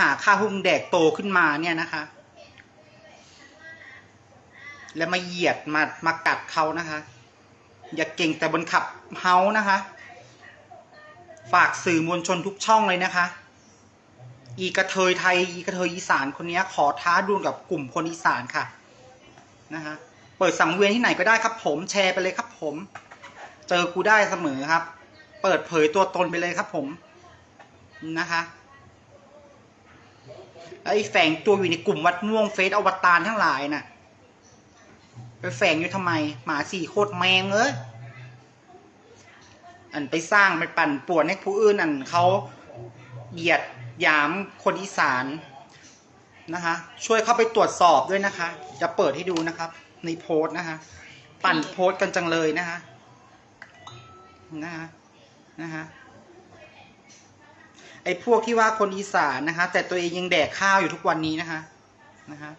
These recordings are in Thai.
หาข้าหุงแดกโตขึ้นมาเนี่ยนะคะ แล้วมาเหยียดมามากัดเขานะคะ อย่าเก่งแต่บนขับเฮานะคะ ฝากสื่อมวลชนทุกช่องเลยนะคะ อีกระเทยไทย อีกระเทยอีสานคนนี้ขอท้าดวลกับกลุ่มคนอีสานค่ะนะคะเปิดสังเวียนที่ไหนก็ได้ครับ ผมแชร์ไปเลยครับ ผม เจอกูได้เสมอครับ เปิดเผยตัวตนไปเลยครับ ผมนะคะ ไอ้แฝงตัวอยู่ในกลุ่มวัดม่วงเฟซอวตารทั้งหลายน่ะ ไปแฝงอยู่ทำไม หมาสี่โคตรแมงเอ้ยอันไปสร้างไปปั่นป่วนให้ผู้อื่นอันเขาเหยียดยามคนอีสานนะคะ ช่วยเข้าไปตรวจสอบด้วยนะคะ จะเปิดให้ดูนะครับ ในโพสต์นะคะ ปั่นโพสต์กันจังเลยนะคะนะคะนะคะ ไอ้พวกที่ว่าคนอีสานนะคะ แต่ตัวเองยังแดกข้าวอยู่ทุกวันนี้นะคะนะคะ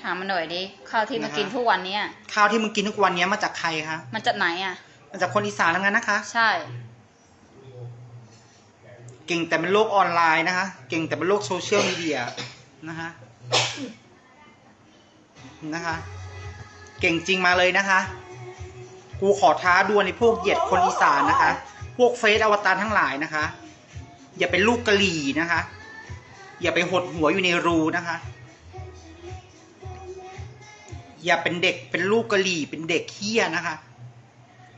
ถามมาหน่อยดิข้าวที่มานะคะกินทุกวันเนี้ยข้าวที่มึงกินทุกวันนี้มาจากใครคะมันจากไหนอะมาจากคนอีสานทั้งนั้นนะคะ ใช่ เก่งแต่เป็นโลกออนไลน์นะคะ เก่งแต่เป็นโลกโซเชียลมีเดียนะคะนะคะ เก่งจริงมาเลยนะคะ กูขอท้าดวลในพวกเหยียดคนอีสานนะคะ พวกเฟซอวตารทั้งหลายนะคะ อย่าเป็นลูกกะหรี่นะคะ อย่าไปหดหัวอยู่ในรูนะคะ อย่าเป็นเด็กเป็นลูกกะหรี่เป็นเด็กเฮี้ยนะคะ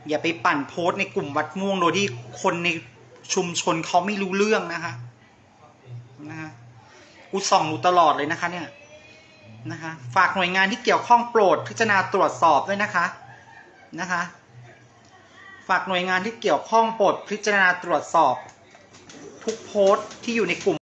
อย่าไปปั่นโพสต์ในกลุ่มวัดม่วงโดยที่คนในชุมชนเขาไม่รู้เรื่องนะคะนะคะกูส่องดูตลอดเลยนะคะเนี่ยนะคะ ฝากหน่วยงานที่เกี่ยวข้องโปรดพิจารณาตรวจสอบด้วยนะคะนะคะ ฝากหน่วยงานที่เกี่ยวข้องโปรดพิจารณาตรวจสอบทุกโพสต์ที่อยู่ในกลุ่ม